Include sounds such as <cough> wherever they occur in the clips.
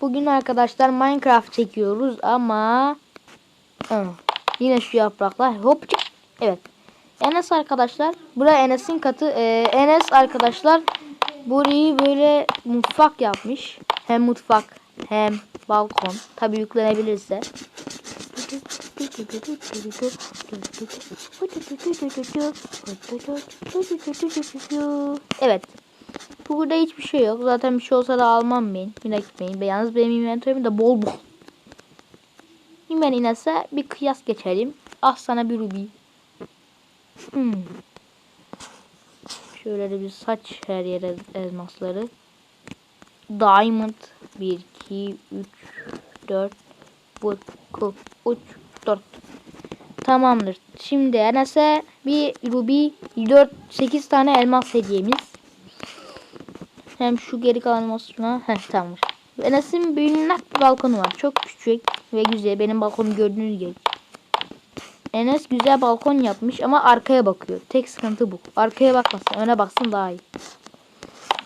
Bugün arkadaşlar Minecraft çekiyoruz ama yine şu yapraklar hop. Evet. Enes arkadaşlar. Bura Enes'in katı. Ee, Enes arkadaşlar burayı böyle mutfak yapmış. Hem mutfak hem balkon. Tabi yüklenebilirse. Evet. Burada hiçbir şey yok. Zaten bir şey olsa da almam ben. Merak etmeyin. Yalnız benim inventörüm de bol bol. Hemen inese bir kıyas geçelim. Ah sana bir ruby. Hmm. Şöyle de bir saç her yere elmasları. Diamond 1, 2, 3, 4, bu, ku, 3, 4. Tamamdır. Şimdi Enes'e bir ruby 4, 8 tane elmas hediyemiz. Hem şu geri kalan elmasına. Heh tamamdır. Enes'in minnak bir balkonu var. Çok küçük ve güzel. Benim balkonumu gördüğünüz gibi. Enes güzel balkon yapmış ama arkaya bakıyor. Tek sıkıntı bu. Arkaya bakmasın. Öne baksın daha iyi.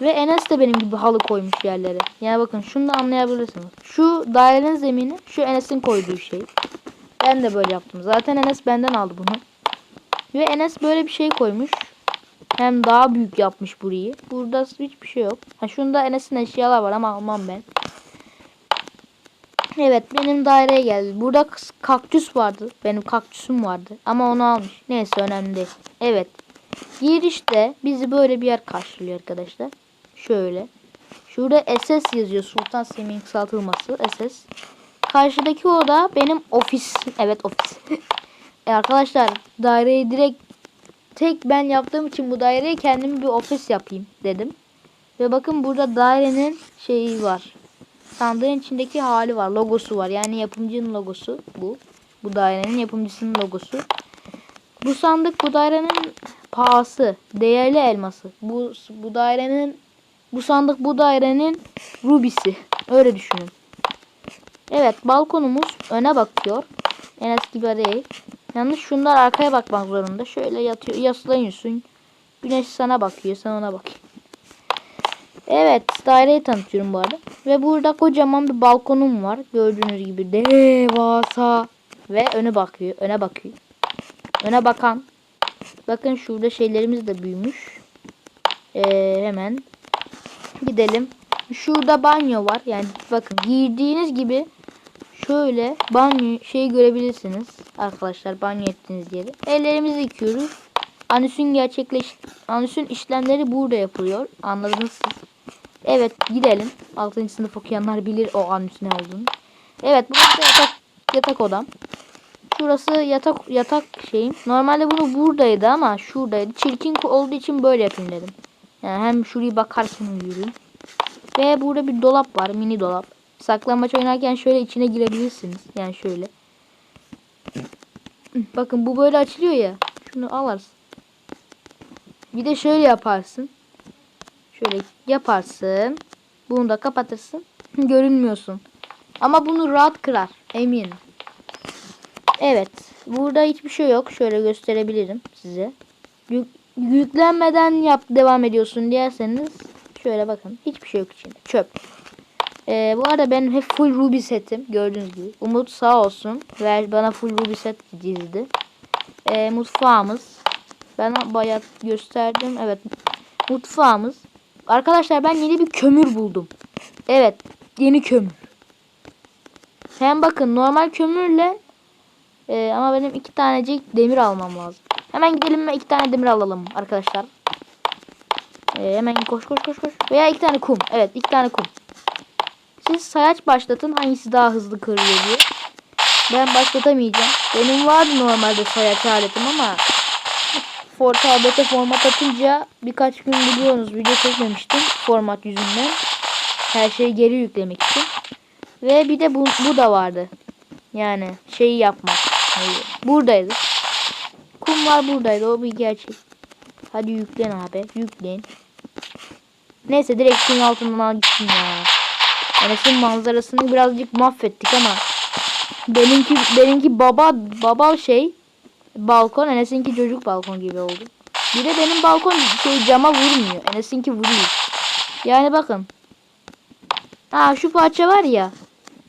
Ve Enes de benim gibi halı koymuş yerlere. Yani bakın şunu da anlayabilirsiniz. Şu dairenin zemini şu Enes'in koyduğu şey. Ben de böyle yaptım. Zaten Enes benden aldı bunu. Ve Enes böyle bir şey koymuş. Hem daha büyük yapmış burayı. Burada hiçbir şey yok. Ha şunda Enes'in eşyalar var ama almam ben. Evet benim daireye geldi. Burada kaktüs vardı. Benim kaktüsüm vardı. Ama onu almış. Neyse önemli değil. Evet. Girişte bizi böyle bir yer karşılıyor arkadaşlar. Şöyle. Şurada SS yazıyor. Sultan Semih'in kısaltılması. SS. Karşıdaki oda benim ofis. Evet ofis. <laughs> e arkadaşlar daireyi direkt tek ben yaptığım için bu daireyi kendim bir ofis yapayım dedim. Ve bakın burada dairenin şeyi var. Sandığın içindeki hali var. Logosu var. Yani yapımcının logosu bu. Bu dairenin yapımcısının logosu. Bu sandık bu dairenin pahası. Değerli elması. Bu, bu dairenin bu sandık bu dairenin rubisi. Öyle düşünün. Evet balkonumuz öne bakıyor. En eski bir değil. Yalnız şunlar arkaya bakmak zorunda. Şöyle yatıyor. Yaslanıyorsun. Güneş sana bakıyor. Sen ona bak. Evet daireyi tanıtıyorum bu arada. Ve burada kocaman bir balkonum var. Gördüğünüz gibi devasa. Ve öne bakıyor. Öne bakıyor. Öne bakan. Bakın şurada şeylerimiz de büyümüş. Ee, hemen gidelim. Şurada banyo var. Yani bakın girdiğiniz gibi şöyle banyo şey görebilirsiniz. Arkadaşlar banyo ettiğiniz yeri. Ellerimizi yıkıyoruz. Anüsün gerçekleş anüsün işlemleri burada yapılıyor. Anladınız siz. Evet gidelim. 6. sınıf okuyanlar bilir o anüs ne olduğunu. Evet burası yatak yatak odam. Şurası yatak yatak şeyim. Normalde bunu buradaydı ama şuradaydı. Çirkin olduğu için böyle yapayım dedim. Yani hem şurayı bakarken uyuyorum. Ve burada bir dolap var. Mini dolap. Saklambaç oynarken şöyle içine girebilirsiniz. Yani şöyle. Bakın bu böyle açılıyor ya. Şunu alarsın. Bir de şöyle yaparsın. Şöyle yaparsın. Bunu da kapatırsın. <laughs> Görünmüyorsun. Ama bunu rahat kırar. Eminim. Evet. Burada hiçbir şey yok. Şöyle gösterebilirim size. Yük, yüklenmeden yap devam ediyorsun diyerseniz şöyle bakın. Hiçbir şey yok içinde. Çöp. Ee, bu arada benim hep full ruby setim. Gördüğünüz gibi. Umut sağ olsun. Ve bana full ruby set dizdi. Ee, mutfağımız. Ben bayağı gösterdim. Evet. Mutfağımız. Arkadaşlar ben yeni bir kömür buldum. Evet. Yeni kömür. Hem bakın normal kömürle e, ama benim iki tanecik demir almam lazım. Hemen gidelim ve iki tane demir alalım arkadaşlar. E, hemen koş koş koş koş. Veya iki tane kum. Evet iki tane kum. Siz sayaç başlatın hangisi daha hızlı kırıyor diye. Ben başlatamayacağım. Benim vardı normalde sayaç aletim ama Fortabete format atınca birkaç gün biliyorsunuz video çekmemiştim format yüzünden. Her şeyi geri yüklemek için. Ve bir de bu, bu da vardı. Yani şeyi yapmak. Buradaydı. Kumlar buradaydı. O bir gerçek. Hadi yüklen abi. Yüklen. Neyse direkt suyun altından al gitsin ya. Enes'in manzarasını birazcık mahvettik ama benimki benimki baba baba şey balkon Enes'inki çocuk balkon gibi oldu. Bir de benim balkon şey cama vurmuyor. Enes'inki vuruyor. Yani bakın. Aa şu parça var ya.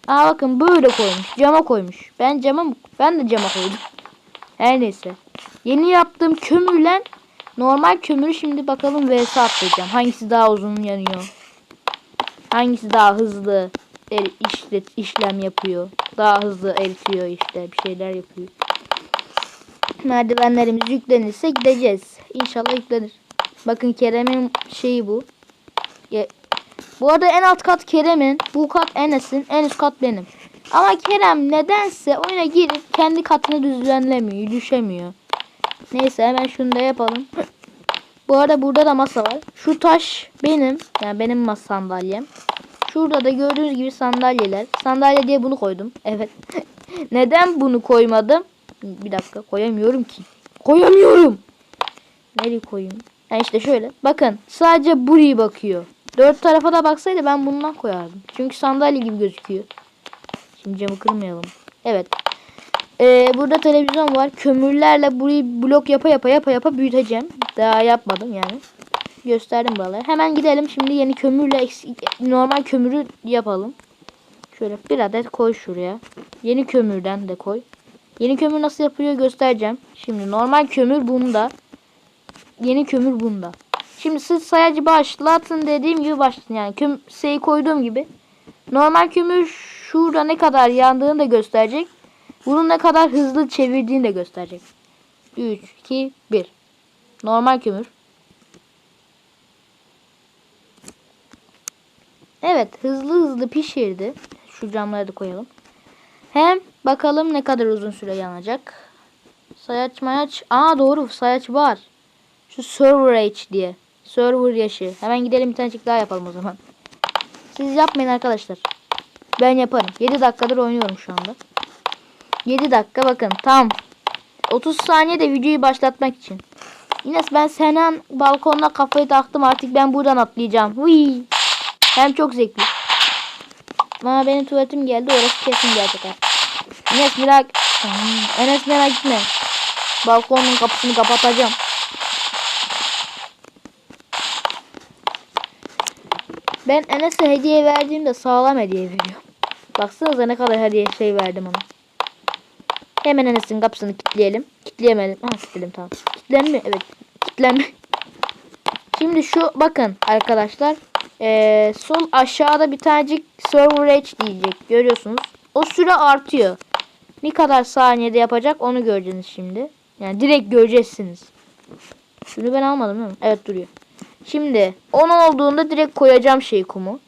Aa bakın böyle koymuş. Cama koymuş. Ben cama ben de cama koydum. <laughs> Her neyse. Yeni yaptığım kömürle normal kömürü şimdi bakalım vs atlayacağım. Hangisi daha uzun yanıyor? Hangisi daha hızlı er, işlet, işlem yapıyor? Daha hızlı eritiyor işte bir şeyler yapıyor. Merdivenlerimiz yüklenirse gideceğiz. İnşallah yüklenir. Bakın Kerem'in şeyi bu. Ya- Bu arada en alt kat Kerem'in, bu kat Enes'in, en üst kat benim. Ama Kerem nedense oyuna girip kendi katını düzenlemiyor, düşemiyor. Neyse hemen şunu da yapalım. Bu arada burada da masa var. Şu taş benim, yani benim masa sandalyem. Şurada da gördüğünüz gibi sandalyeler. Sandalye diye bunu koydum. Evet. <laughs> Neden bunu koymadım? Bir dakika koyamıyorum ki. Koyamıyorum. Nereye koyayım? Ha işte şöyle. Bakın sadece buraya bakıyor. Dört tarafa da baksaydı ben bundan koyardım. Çünkü sandalye gibi gözüküyor. Şimdi camı kırmayalım. Evet. Ee, burada televizyon var. Kömürlerle burayı blok yapa yapa yapa yapa büyüteceğim. Daha yapmadım yani. Gösterdim buraları. Hemen gidelim. Şimdi yeni kömürle normal kömürü yapalım. Şöyle bir adet koy şuraya. Yeni kömürden de koy. Yeni kömür nasıl yapılıyor göstereceğim. Şimdi normal kömür bunda. Yeni kömür bunda. Şimdi siz sayacı başlatın dediğim gibi başlatın. Yani köm şeyi koyduğum gibi. Normal kömür şurada ne kadar yandığını da gösterecek. Bunun ne kadar hızlı çevirdiğini de gösterecek. 3, 2, 1. Normal kömür. Evet hızlı hızlı pişirdi. Şu camları da koyalım. Hem bakalım ne kadar uzun süre yanacak. Sayaç mayaç. Aa doğru sayaç var. Şu server H diye. Server yaşı. Hemen gidelim bir tanecik daha yapalım o zaman. Siz yapmayın arkadaşlar. Ben yaparım. 7 dakikadır oynuyorum şu anda. 7 dakika bakın tam. 30 saniye de videoyu başlatmak için. Ines ben Senan balkonuna kafayı taktım artık ben buradan atlayacağım. Huy. Hem çok zevkli. Ama benim tuvaletim geldi orası kesin gelecek artık. Enes merak Enes merak etme. Balkonun kapısını kapatacağım. Ben Enes'e hediye verdiğimde sağlam hediye veriyorum. Baksanıza ne kadar hediye şey verdim ona. Hemen Enes'in kapısını kilitleyelim. Kilitleyemedim. Ha kilitledim tamam. Kilitlendi Evet. Kilitlendi. Şimdi şu bakın arkadaşlar. Ee, sol aşağıda bir tanecik server H diyecek. Görüyorsunuz. O süre artıyor. Ne kadar saniyede yapacak onu göreceksiniz şimdi. Yani direkt göreceksiniz. Şunu ben almadım değil mi? Evet duruyor. Şimdi 10 olduğunda direkt koyacağım şey kumu.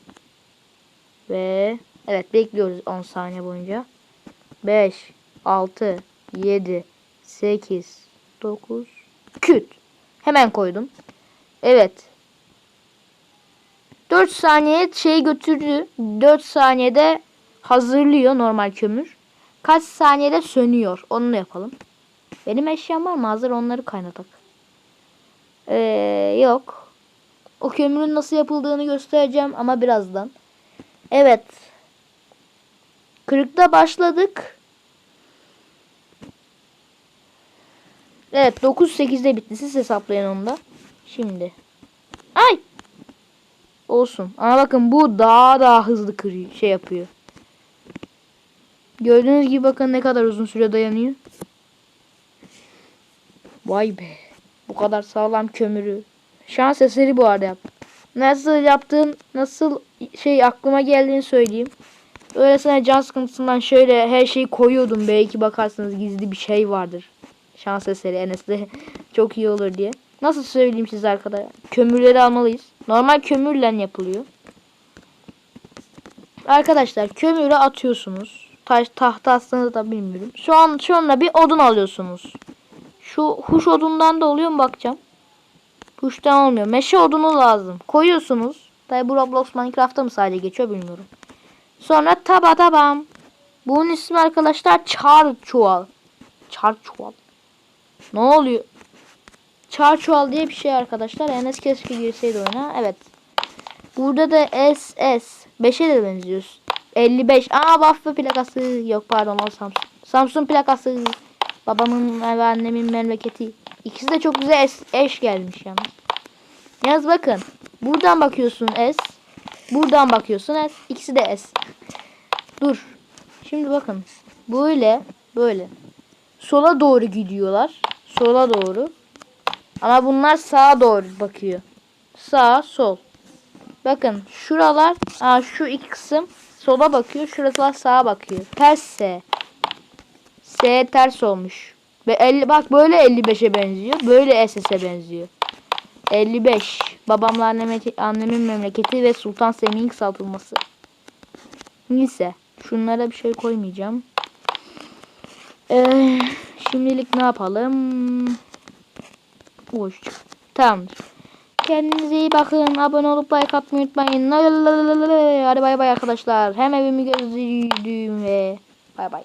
Ve evet bekliyoruz 10 saniye boyunca. 5 6 7 8 9 küt. Hemen koydum. Evet. 4 saniye şey götürdü. 4 saniyede hazırlıyor normal kömür. Kaç saniyede sönüyor. Onu yapalım. Benim eşyam var mı? Hazır onları kaynatak. Ee, yok. O kömürün nasıl yapıldığını göstereceğim ama birazdan. Evet. Kırıkta başladık. Evet 9-8'de bitti. Siz hesaplayın onu da. Şimdi. Ay. Olsun. Ama bakın bu daha daha hızlı kırıyor. Şey yapıyor. Gördüğünüz gibi bakın ne kadar uzun süre dayanıyor. Vay be. Bu kadar sağlam kömürü. Şans eseri bu arada yaptım. Nasıl yaptığın, nasıl şey aklıma geldiğini söyleyeyim. Öylesine can sıkıntısından şöyle her şeyi koyuyordum. Belki bakarsınız gizli bir şey vardır. Şans eseri Enes'de <laughs> çok iyi olur diye. Nasıl söyleyeyim size arkadaşlar? Kömürleri almalıyız. Normal kömürle yapılıyor. Arkadaşlar kömürü atıyorsunuz. Taş tahta attığınızı da bilmiyorum. Şu an sonra bir odun alıyorsunuz. Şu huş odundan da oluyor mu bakacağım. Huştan olmuyor. Meşe odunu lazım. Koyuyorsunuz. Tabi bu Roblox Minecraft'ta mı sadece geçiyor bilmiyorum. Sonra taba tabam. Bunun ismi arkadaşlar çar çuval. Çar çuval. Ne oluyor? Çar çuval diye bir şey arkadaşlar. Enes keşke girseydi oyuna. Evet. Burada da SS. 5'e de benziyoruz. 55. Aa Baffa plakası. Yok pardon o Samsung. Samsung plakası. Babamın ve annemin memleketi. İkisi de çok güzel eş, eş gelmiş yalnız. Yalnız bakın. Buradan bakıyorsun S. Buradan bakıyorsun S. İkisi de S. Dur. Şimdi bakın. Böyle böyle. Sola doğru gidiyorlar. Sola doğru. Ama bunlar sağa doğru bakıyor. Sağ, sol. Bakın şuralar, aa, şu iki kısım sola bakıyor. Şuralar sağa bakıyor. Ters S. S ters olmuş. Ve 50 bak böyle 55'e benziyor. Böyle SS'e benziyor. 55. Babamla anneme, annemin memleketi ve Sultan Selim'in kısaltılması. Neyse. Şunlara bir şey koymayacağım. Ee, şimdilik ne yapalım? Hoş. Tamamdır. Kendinize iyi bakın. Abone olup like atmayı unutmayın. Hadi bay bay arkadaşlar. Hem evimi gözlüğüm ve bay bay.